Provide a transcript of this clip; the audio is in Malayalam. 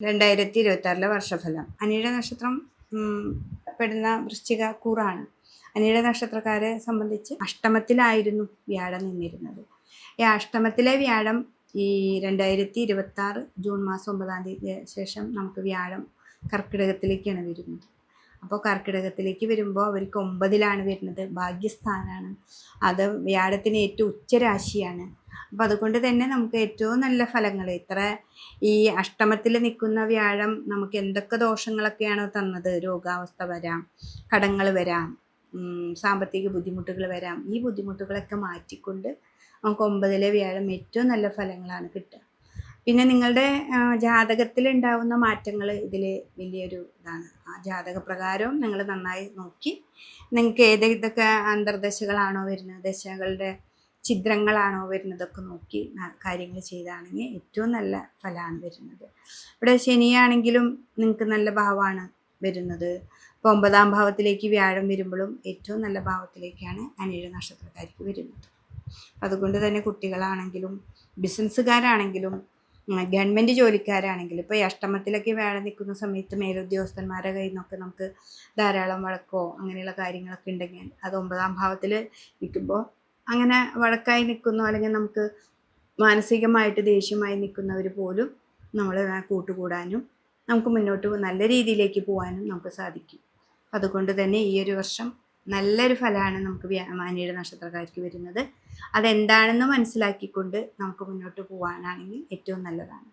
രണ്ടായിരത്തി ഇരുപത്തി ആറിലെ വർഷഫലം. അനിയുടെ നക്ഷത്രം പെടുന്ന വൃശ്ചിക കൂറാണ്. അനിയുടെ നക്ഷത്രക്കാരെ സംബന്ധിച്ച് അഷ്ടമത്തിലായിരുന്നു വ്യാഴം നിന്നിരുന്നത്. ഈ അഷ്ടമത്തിലെ വ്യാഴം ഈ രണ്ടായിരത്തി ഇരുപത്തി ആറ് ജൂൺ മാസം ഒമ്പതാം തീയതി ശേഷം നമുക്ക് വ്യാഴം കർക്കിടകത്തിലേക്കാണ് വരുന്നത്. അപ്പോൾ കർക്കിടകത്തിലേക്ക് വരുമ്പോൾ അവർക്ക് ഒമ്പതിലാണ് വരുന്നത് ഭാഗ്യസ്ഥാനാണ്. അത് വ്യാഴത്തിന് ഏറ്റവും ഉച്ചരാശിയാണ്. അപ്പം അതുകൊണ്ട് തന്നെ നമുക്ക് ഏറ്റവും നല്ല ഫലങ്ങൾ ഇത്ര ഈ അഷ്ടമത്തിൽ നിൽക്കുന്ന വ്യാഴം നമുക്ക് എന്തൊക്കെ ദോഷങ്ങളൊക്കെയാണോ തന്നത്? രോഗാവസ്ഥ വരാം കടങ്ങൾ വരാം സാമ്പത്തിക ബുദ്ധിമുട്ടുകൾ വരാം. ഈ ബുദ്ധിമുട്ടുകളൊക്കെ മാറ്റിക്കൊണ്ട് നമുക്ക് ഒമ്പതിലെ വ്യാഴം ഏറ്റവും നല്ല ഫലങ്ങളാണ് കിട്ടുക. പിന്നെ നിങ്ങളുടെ ജാതകത്തിൽ ഉണ്ടാവുന്ന മാറ്റങ്ങൾ ഇതിൽ വലിയൊരു ഇതാണ്. ആ ജാതക പ്രകാരവും നിങ്ങൾ നന്നായി നോക്കി. നിങ്ങൾക്ക് ഏതൊക്കെ അന്തർദശകളാണോ വരുന്നത്? ദശകളുടെ ഛിദ്രങ്ങളാണോ വരുന്നതൊക്കെ നോക്കി കാര്യങ്ങൾ ചെയ്താണെങ്കിൽ ഏറ്റവും നല്ല ഫലമാണ് വരുന്നത്. ഇവിടെ ശനിയാണെങ്കിലും നിങ്ങൾക്ക് നല്ല ഭാവമാണ് വരുന്നത്. ഇപ്പോൾ ഒമ്പതാം ഭാവത്തിലേക്ക് വ്യാഴം വരുമ്പോഴും ഏറ്റവും നല്ല ഭാവത്തിലേക്കാണ് അനേഴ് നക്ഷത്രക്കാർക്ക് വരുന്നത്. അതുകൊണ്ട് തന്നെ കുട്ടികളാണെങ്കിലും ബിസിനസ്സുകാരാണെങ്കിലും ഗവൺമെന്റ് ജോലിക്കാരാണെങ്കിലും ഇപ്പോൾ അഷ്ടമത്തിലൊക്കെ വ്യാഴം നിൽക്കുന്ന സമയത്ത് മേലുദ്യോഗസ്ഥന്മാരുടെ കയ്യിൽ നിന്നൊക്കെ നമുക്ക് ധാരാളം വഴക്കോ അങ്ങനെയുള്ള കാര്യങ്ങളൊക്കെ ഉണ്ടെങ്കിൽ അത് ഒമ്പതാം ഭാവത്തിൽ നിൽക്കുമ്പോൾ അങ്ങനെ വഴക്കായി നിൽക്കുന്നു അല്ലെങ്കിൽ നമുക്ക് മാനസികമായിട്ട് ദേഷ്യമായി നിൽക്കുന്നവർ പോലും നമ്മൾ കൂട്ടുകൂടാനും നമുക്ക് മുന്നോട്ട് നല്ല രീതിയിലേക്ക് പോകാനും നമുക്ക് സാധിക്കും. അതുകൊണ്ട് തന്നെ ഈ ഒരു വർഷം നല്ലൊരു ഫലമാണ് നമുക്ക് മാനിയുടെ നക്ഷത്രക്കാർക്ക് വരുന്നത്. അതെന്താണെന്ന് മനസ്സിലാക്കിക്കൊണ്ട് നമുക്ക് മുന്നോട്ട് പോകാനാണെങ്കിൽ ഏറ്റവും നല്ലതാണ്.